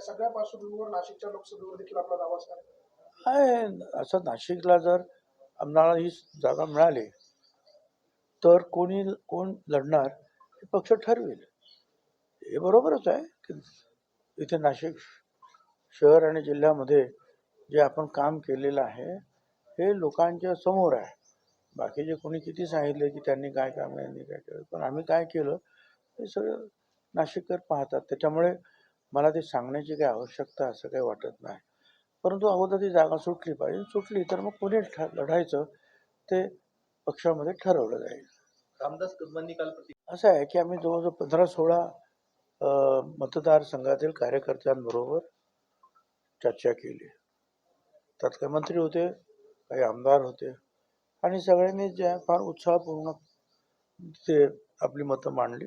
या सगळ्या पार्श्वभूमीवर नाशिकच्या लोकसभेवर देखील आपला दावा असणार आहे. असं नाशिकला जर आम्हाला ही जागा मिळाली तर कोणी कोण लढणार हे पक्ष ठरवेल. हे बरोबरच आहे की इथे नाशिक शहर आणि जिल्ह्यामध्ये जे आपण काम केलेलं आहे हे लोकांच्या समोर आहे. बाकीचे कोणी किती सांगितले की त्यांनी काय काम यांनी काय केलं पण आम्ही काय केलं हे सगळं नाशिककर पाहतात. त्याच्यामुळे मला ते सांगण्याची काही आवश्यकता असं काही वाटत नाही. परंतु अगोदर ती जागा सुटली पाहिजे. सुटली तर मग कोणी ठ लढायचं ते पक्षामध्ये ठरवलं जाईल. रामदास कदमांनी काल प्रति असं आहे की आम्ही जवळजवळ पंधरा सोळा मतदारसंघातील कार्यकर्त्यांबरोबर चर्चा केली. त्यात काही मंत्री होते काही आमदार होते आणि सगळ्यांनी जे आहे फार उत्साहपूर्ण ते आपली मतं मांडली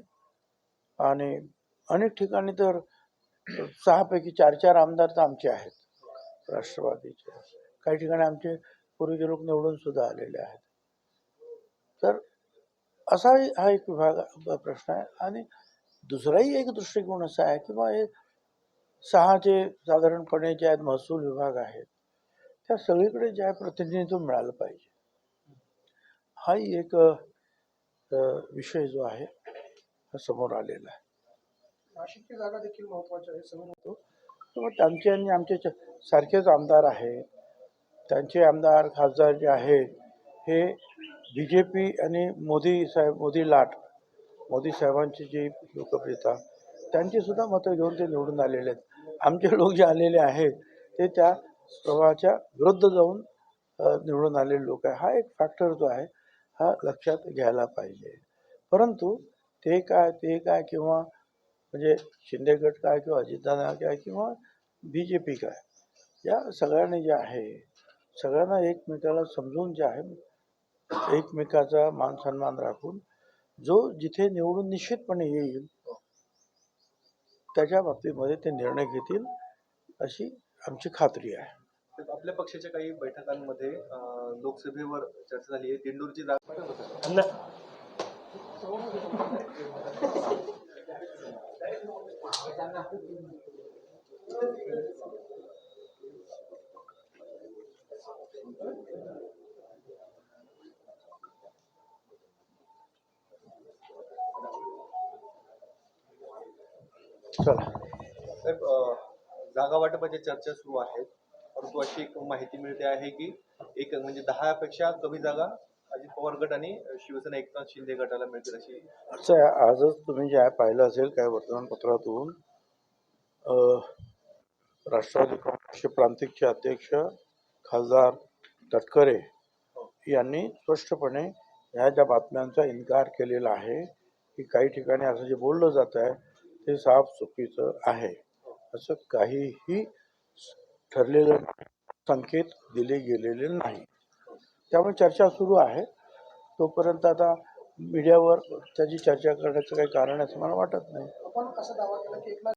आणि अनेक ठिकाणी तर सहापैकी चार चार आमदार तर आमचे आहेत. राष्ट्रवादीचे. काही ठिकाणी आमचे पूर्वीचे लोक निवडून सुद्धा आलेले आहेत. तर असाही हा एक विभाग प्रश्न आहे. आणि दुसराही एक दृष्टिकोन असा आहे की हे सहा जे साधारणपणे जे आहेत महसूल विभाग आहेत त्या सगळीकडे जे आहे प्रतिनिधित्व मिळालं पाहिजे. हाही एक विषय जो आहे हा समोर आलेला आहे. नाशिकची जागा देखील महत्वाची आहे समोर होतो. तर मग त्यांचे आणि आमचे सारखेच आमदार आहेत. त्यांचे आमदार खासदार जे आहेत हे बी जे पी आणि मोदी साहेब मोदी लाट मोदी साहेबांची जी लोकप्रियता त्यांची सुद्धा मतं घेऊन ते निवडून आलेले आहेत. आमचे लोक जे आलेले आहेत ते त्या प्रवाहाच्या विरुद्ध जाऊन निवडून आलेले लोक आहे हा एक फॅक्टर जो आहे हा लक्षात घ्यायला पाहिजे. परंतु ते काय ते काय किंवा म्हणजे शिंदे गट काय किंवा अजितदादा काय किंवा बी जे पी काय या सगळ्यांनी जे आहे सगळ्यांना एकमेकाला समजून जे आहे एकमेकाचा मान सन्मान राखून जो जिथे निवडून निश्चितपणे येईल त्याच्या बाबतीमध्ये ते निर्णय घेतील अशी आमची खात्री आहे. आपल्या पक्षाच्या काही बैठकांमध्ये लोकसभेवर चर्चा झाली आहे. दिंडूरची जागा चला. जागा वाटपाच्या चर्चा सुरू आहेत. परंतु अशी एक माहिती मिळते आहे की एक म्हणजे दहापेक्षा कमी जागा पवार गट आणि शिवसेना एकनाथ शिंदे गटाला मिळतील अशी असं आहे आजच तुम्ही जे आहे पाहिलं असेल काय वर्तमानपत्रातून अ, राष्ट्रवादी काँग्रेसचे प्रांतिकचे अध्यक्ष खासदार तटकरे यांनी स्पष्टपणे ह्या ज्या बातम्यांचा इन्कार केलेला आहे की काही ठिकाणी असं जे बोललं जात आहे ते साफ चुकीचं आहे. असं काहीही ठरलेलं संकेत दिले गेलेले नाही. त्यामुळे चर्चा सुरू आहे. तोपर्यंत आता मीडियावर त्याची चर्चा करण्याचं काही कारण आहे असं मला वाटत नाही. आपण असा दावा केला की एकनाथ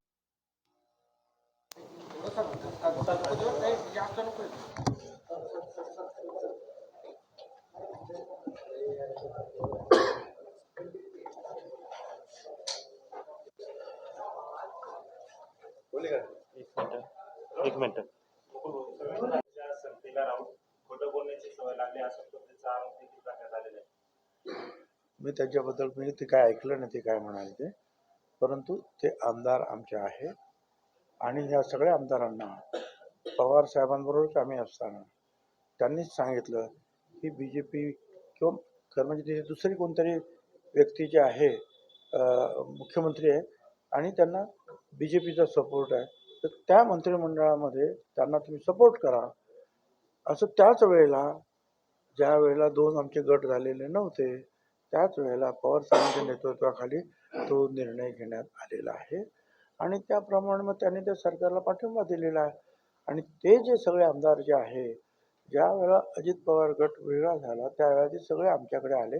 बोले का? एक मिनिट एक मिनिट. त्या संस्थेला राहून खोटं बोलण्याची सवय लागली अशा पद्धतीचा आरोप देखील करण्यात आलेला आहे मी त्याच्याबद्दल मी ते काय ऐकलं नाही ते काय म्हणाले ते. परंतु ते आमदार आमचे आहे आणि या सगळ्या आमदारांना पवार साहेबांबरोबरच आम्ही असताना त्यांनीच सांगितलं की बी जे पी किंवा खरं म्हणजे तिथे दुसरी कोणतरी व्यक्ती जे आहे मुख्यमंत्री आहे आणि त्यांना बी जे पीचा सपोर्ट आहे तर त्या मंत्रिमंडळामध्ये त्यांना तुम्ही सपोर्ट करा. असं त्याच वेळेला ज्या वेळेला दोन आमचे गट झालेले नव्हते त्याच वेळेला पवार साहेबांच्या नेतृत्वाखाली तो निर्णय घेण्यात आलेला आहे. आणि त्याप्रमाणे मग त्यांनी त्या सरकारला पाठिंबा दिलेला आहे. आणि ते जे सगळे आमदार जे आहे ज्या वेळेला अजित पवार गट वेगळा झाला त्यावेळेला ते सगळे आमच्याकडे आले.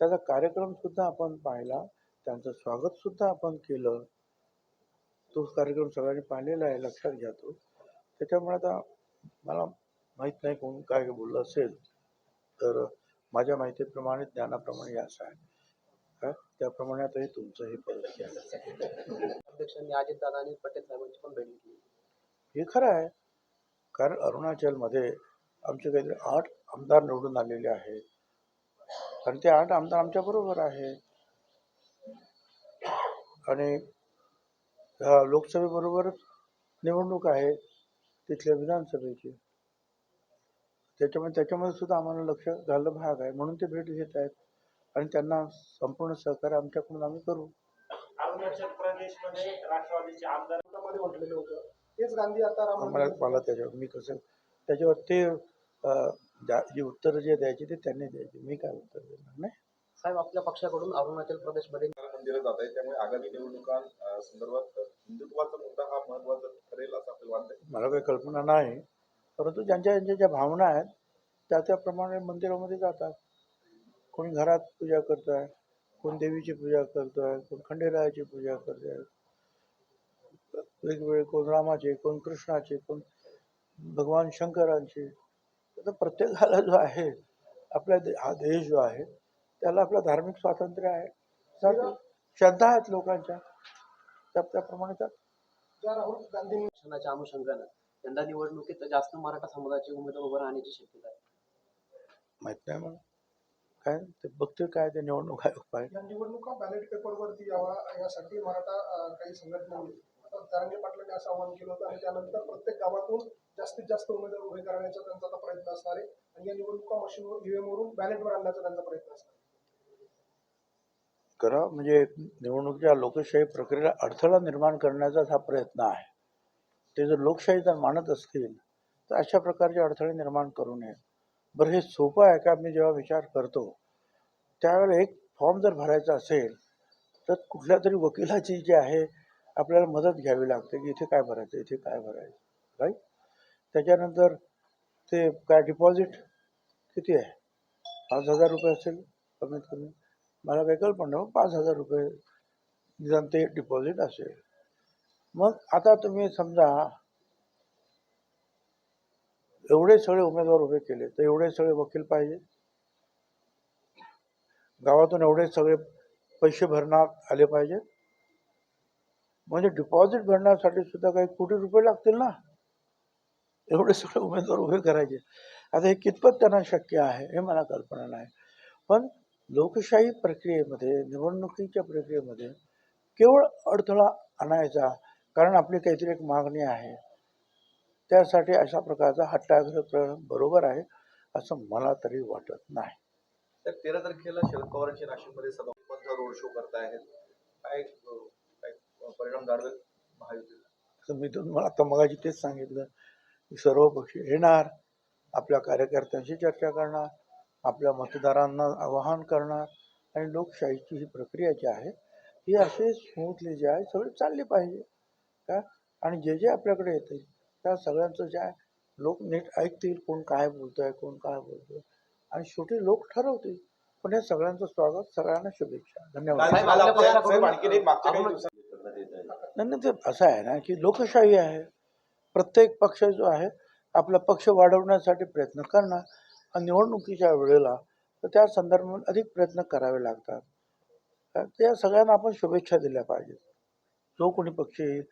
त्याचा कार्यक्रम सुद्धा आपण पाहिला. त्यांचं स्वागत सुद्धा आपण केलं. तो कार्यक्रम सगळ्यांनी पाहिलेला आहे लक्षात घ्या तो. त्याच्यामुळे आता मला माहीत नाही कोण काय बोललं असेल. तर माझ्या माहितीप्रमाणे ज्ञानाप्रमाणे हे असं आहे काय त्याप्रमाणे आता हे तुमचं हे परिस्थिती आहे अध्यक्षांनी अजितदादा आणि पटेल साहेबांची पण भेट घेतली. हे खरं आहे. कारण अरुणाचलमध्ये आमचे काहीतरी आठ आमदार निवडून आलेले आहेत. आणि ते आठ आमदार आमच्या बरोबर आहे. आणि लोकसभेबरोबरच निवडणूक आहे तिथल्या विधानसभेची. त्याच्यामुळे त्याच्यामध्ये सुद्धा आम्हाला लक्ष घालणं भाग आहे. म्हणून ते भेट घेत आहेत. आणि त्यांना संपूर्ण सहकार्य आमच्याकडून आम्ही करू. अरुणाचल प्रदेशमध्ये राष्ट्रवादीचे आमदारमध्ये म्हटलेलं होतं? तेच गांधी आता राम मला त्याच्यावर मी कसं त्याच्यावर ते जी उत्तरं जे द्यायची ते त्यांनी द्यायची. मी काय उत्तर देणार नाही? साहेब आपल्या पक्षाकडून अरुणाचल प्रदेशमध्ये मंदिरात जात आहे त्यामुळे आगामी निवडणुका संदर्भात हिंदुत्वाचा मुद्दा हा महत्त्वाचा ठरेल असं आपल्याला वाटतंय? मला काही कल्पना नाही. परंतु ज्यांच्या ज्यांच्या ज्या भावना आहेत त्या त्याप्रमाणे मंदिरामध्ये जातात. कोणी घरात पूजा करतो आहे कोण देवीची पूजा करतो आहे कोण खंडेरायाची पूजा करतो आहे वेगवेगळे कोण रामाचे कोण कृष्णाचे कोण भगवान शंकरांचे. तर प्रत्येकाला जो आहे आपला दे हा देश जो आहे त्याला आपलं धार्मिक स्वातंत्र्य आहे. श्रद्धा आहेत लोकांच्या. त्या त्याप्रमाणे त्या राहुल गांधींनी अनुषंगानं यंदा निवडणुकीत जास्त मराठा समाजाचे उमेदवार उभं राहण्याची शक्यता आहे. माहीत नाही मला. काय? ते बघते काय ते निवडणूक आयोग पाहिजे या निवडणुका बॅलेट पेपरवरती यावा यासाठी मराठा अं, काही संघटनांनी आता तरंगे पाटलांनी असं आवाहन केलं होतं आणि त्यानंतर प्रत्येक गावातून जास्तीत जास्त उमेदवार उभे करण्याचा त्यांचा आता प्रयत्न असणार आहे. आणि या निवडणुका मशीनवर ईव्हीएम वरून बॅलेटवर आणण्याचा त्यांचा प्रयत्न असणार आहे. करा म्हणजे निवडणुकीच्या लोकशाही प्रक्रियेला अडथळा निर्माण करण्याचाच हा प्रयत्न आहे. ते जर लोकशाही जर मानत असतील तर अशा प्रकारचे अडथळे निर्माण करू नये. बरं हे सोपं आहे का? मी जेव्हा विचार करतो त्यावेळेला एक फॉर्म जर भरायचा असेल तर कुठल्या तरी वकिलाची जी आहे आपल्याला मदत घ्यावी लागते की इथे काय भरायचं इथे काय भरायचं राईट त्याच्यानंतर ते काय डिपॉझिट किती आहे? पाच हजार रुपये असेल कमीत कमी. मला काही कल्पना पाच हजार रुपये निदान ते डिपॉझिट असेल. मग आता तुम्ही समजा एवढे सगळे उमेदवार उभे केले तर एवढे सगळे वकील पाहिजे. गावातून एवढे सगळे पैसे भरण्यात आले पाहिजे. म्हणजे डिपॉझिट भरण्यासाठी सुद्धा काही कोटी रुपये लागतील ना? एवढे सगळे उमेदवार उभे करायचे. आता हे कितपत त्यांना शक्य आहे हे मला कल्पना नाही. पण लोकशाही प्रक्रियेमध्ये निवडणुकीच्या प्रक्रियेमध्ये केवळ अडथळा आणायचा कारण आपली काहीतरी एक मागणी आहे. त्यासाठी अशा प्रकारचा हट्टाग्रह करणं बरोबर आहे असं मला तरी वाटत नाही. तर तेरा तारखेला शरद पवारांचे नाशिकमध्ये सभा रोड शो काय अ, काय परिणाम जाणवेल महायुतीला? तर मी तुम्हाला आता मगाशी तेच सांगितलं की सर्व पक्ष येणार आपल्या कार्यकर्त्यांशी चर्चा करणार आपल्या मतदारांना आवाहन करणार आणि लोकशाहीची ही प्रक्रिया जी आहे ही अशी स्मूथली जी आहे सगळी चालली पाहिजे. का? आणि जे जे आपल्याकडे येतील त्या सगळ्यांचं जे आहे लोक नीट ऐकतील कोण काय बोलतोय कोण काय बोलतोय. आणि शेवटी लोक ठरवतील. पण हे सगळ्यांचं स्वागत सगळ्यांना शुभेच्छा. धन्यवाद. नाही नाही, ते असं आहे ना की लोकशाही आहे. प्रत्येक पक्ष जो आहे आपला पक्ष वाढवण्यासाठी प्रयत्न करणार. आणि निवडणुकीच्या वेळेला तर त्या संदर्भात अधिक प्रयत्न करावे लागतात. तर त्या सगळ्यांना आपण शुभेच्छा दिल्या पाहिजेत. जो कोणी पक्ष येईल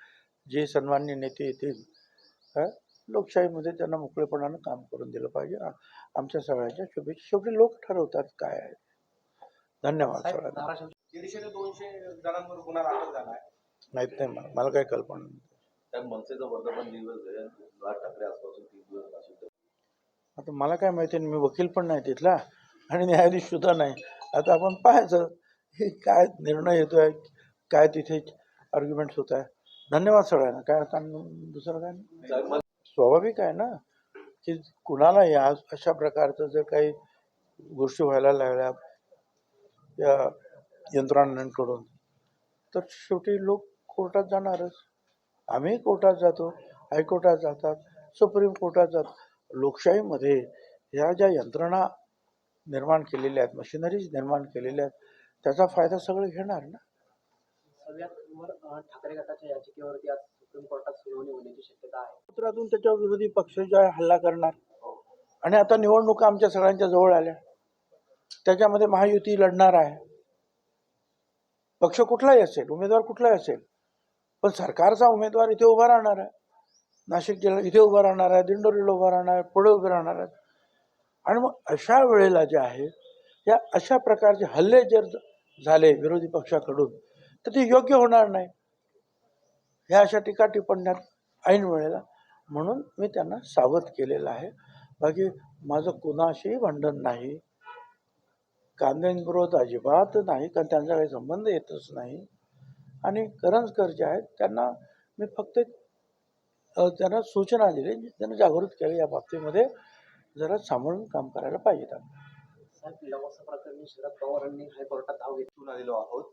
जे सन्मान्य नेते येतील हं, लोकशाहीमध्ये त्यांना मोकळेपणानं काम करून दिलं पाहिजे. आमच्या सगळ्यांच्या शुभेच्छा. शेवटी लोक ठरवतात काय आहे. धन्यवाद सगळ्यांना. दोनशे जणांवर गुन्हा दाखल झाला आहे. माहीत नाही मला मला काही कल्पना नाही. त्यात मनसेचा वर्धापन दिवस आहे राज ठाकरे आजपासून तीन दिवस आता मला काय माहिती नाही मी वकील पण नाही तिथला आणि न्यायाधीश सुद्धा नाही. आता आपण पाहायचं हे काय निर्णय येतोय काय तिथे आर्ग्युमेंट्स होत आहे. धन्यवाद सगळ्यांना. काय आता दुसरं काय नाही. स्वाभाविक आहे ना की कुणाला या अशा प्रकारचं जर काही गोष्टी व्हायला लागल्या या यंत्रणांकडून तर शेवटी लोक कोर्टात जाणारच. आम्ही कोर्टात जातो हायकोर्टात जातात सुप्रीम कोर्टात जातात लोकशाहीमध्ये ह्या ज्या यंत्रणा निर्माण केलेल्या आहेत मशिनरीज निर्माण केलेल्या आहेत त्याचा फायदा सगळे घेणार ना? ठाकरे गटाच्या याचिकेवरती आज सुप्रीम कोर्टात सुनावणी होण्याची शक्यता आहे. सूत्रातून त्याच्या विरोधी पक्ष जो आहे हल्ला करणार. आणि आता निवडणुका आमच्या सगळ्यांच्या जवळ आल्या. त्याच्यामध्ये महायुती लढणार आहे. पक्ष कुठलाही असेल उमेदवार कुठलाही असेल पण सरकारचा उमेदवार इथे उभा राहणार आहे. नाशिक जिल्हा इथे उभा राहणार आहे दिंडोरीला उभा राहणार आहे पुढे उभे राहणार आहेत. आणि मग अशा वेळेला जे आहे या अशा प्रकारचे हल्ले जर झाले विरोधी पक्षाकडून तर ते योग्य होणार नाही. ह्या अशा टीका टिप्पण्यात ऐन वेळेला. म्हणून मी त्यांना सावध केलेलं आहे. बाकी माझं कुणाशीही भांडण नाही. कांद्यांविरोध अजिबात नाही. कारण त्यांचा काही संबंध येतच नाही. आणि करंजकर जे आहेत त्यांना मी फक्त त्यांना सूचना दिली. त्यांना जागृत केलं या बाबतीमध्ये. जरा सांभाळून काम करायला पाहिजे. शरद पवारांनी हायकोर्टात धाव घेतली. इथून आलेलो आहोत.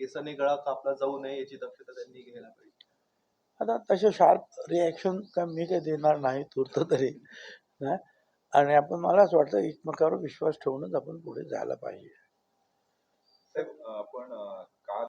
केसाने गळा कापला जाऊ नये याची दक्षता त्यांनी घ्यायला पाहिजे. आता तसे शार्प रिॲक्शन काय मी काही देणार नाही तूर्त तरी. नाही आणि आपण मला असं वाटतं एकमेकावर विश्वास ठेवूनच आपण पुढे जायला पाहिजे. साहेब आपण